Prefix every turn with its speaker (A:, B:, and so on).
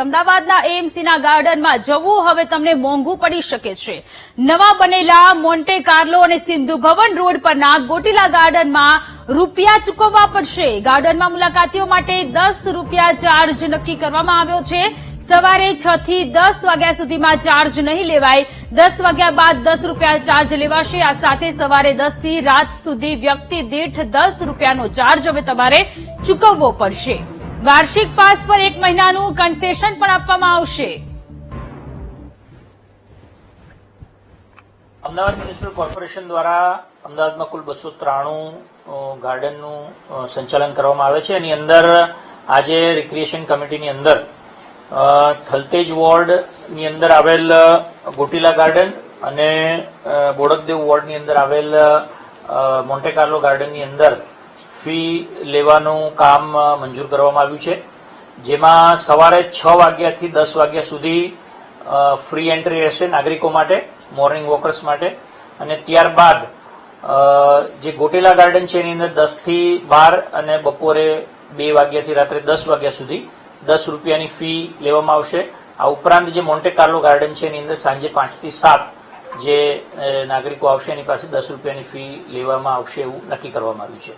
A: અમદાવાદના એએમસીના ગાર્ડનમાં જવું હવે તમને મોંઘું પડી શકે છે. નવા બનેલા મોન્ટે કાર્લો અને સિંધુ ભવન રોડ પરના ગોટીલા ગાર્ડનમાં રૂપિયા ચૂકવવા પડશે. ગાર્ડનમાં મુલાકાતીઓ માટે દસ રૂપિયા ચાર્જ નક્કી કરવામાં આવ્યો છે. સવારે છ થી દસ વાગ્યા સુધીમાં ચાર્જ નહીં લેવાય. દસ વાગ્યા બાદ દસ રૂપિયા ચાર્જ લેવાશે. આ સાથે સવારે દસથી રાત સુધી વ્યક્તિ દીઠ દસ રૂપિયાનો ચાર્જ હવે તમારે ચૂકવવો પડશે. વાર્ષિક પાસ પર એક મહિનાનું કન્સેશન પણ આપવામાં આવશે.
B: અમદાવાદ મ્યુનિસિપલ કોર્પોરેશન દ્વારા અમદાવાદમાં કુલ બસો ત્રાણું ગાર્ડનનું સંચાલન કરવામાં આવે છે. એની અંદર આજે રિક્રિએશન કમિટીની અંદર થલતેજ વોર્ડની અંદર આવેલ ગોટીલા ગાર્ડન અને બોડકદેવ વોર્ડની અંદર આવેલ મોન્ટેકાર્લો ગાર્ડનની અંદર ફી લેવાનું કામ મંજૂર કરવામાં આવ્યું છે. જેમાં સવારે છ વાગ્યાથી દસ વાગ્યા સુધી ફ્રી એન્ટ્રી રહેશે નાગરિકો માટે મોર્નિંગ વોકર્સ માટે. અને ત્યારબાદ જે ગોટેલા ગાર્ડન છે એની અંદર દસથી બાર અને બપોરે બે વાગ્યાથી રાત્રે દસ વાગ્યા સુધી દસ રૂપિયાની ફી લેવામાં આવશે. આ ઉપરાંત જે મોન્ટે કાર્લો ગાર્ડન છે એની અંદર સાંજે પાંચથી સાત જે નાગરિકો આવશે એની પાસે દસ રૂપિયાની ફી લેવામાં આવશે એવું નક્કી કરવામાં આવ્યું છે.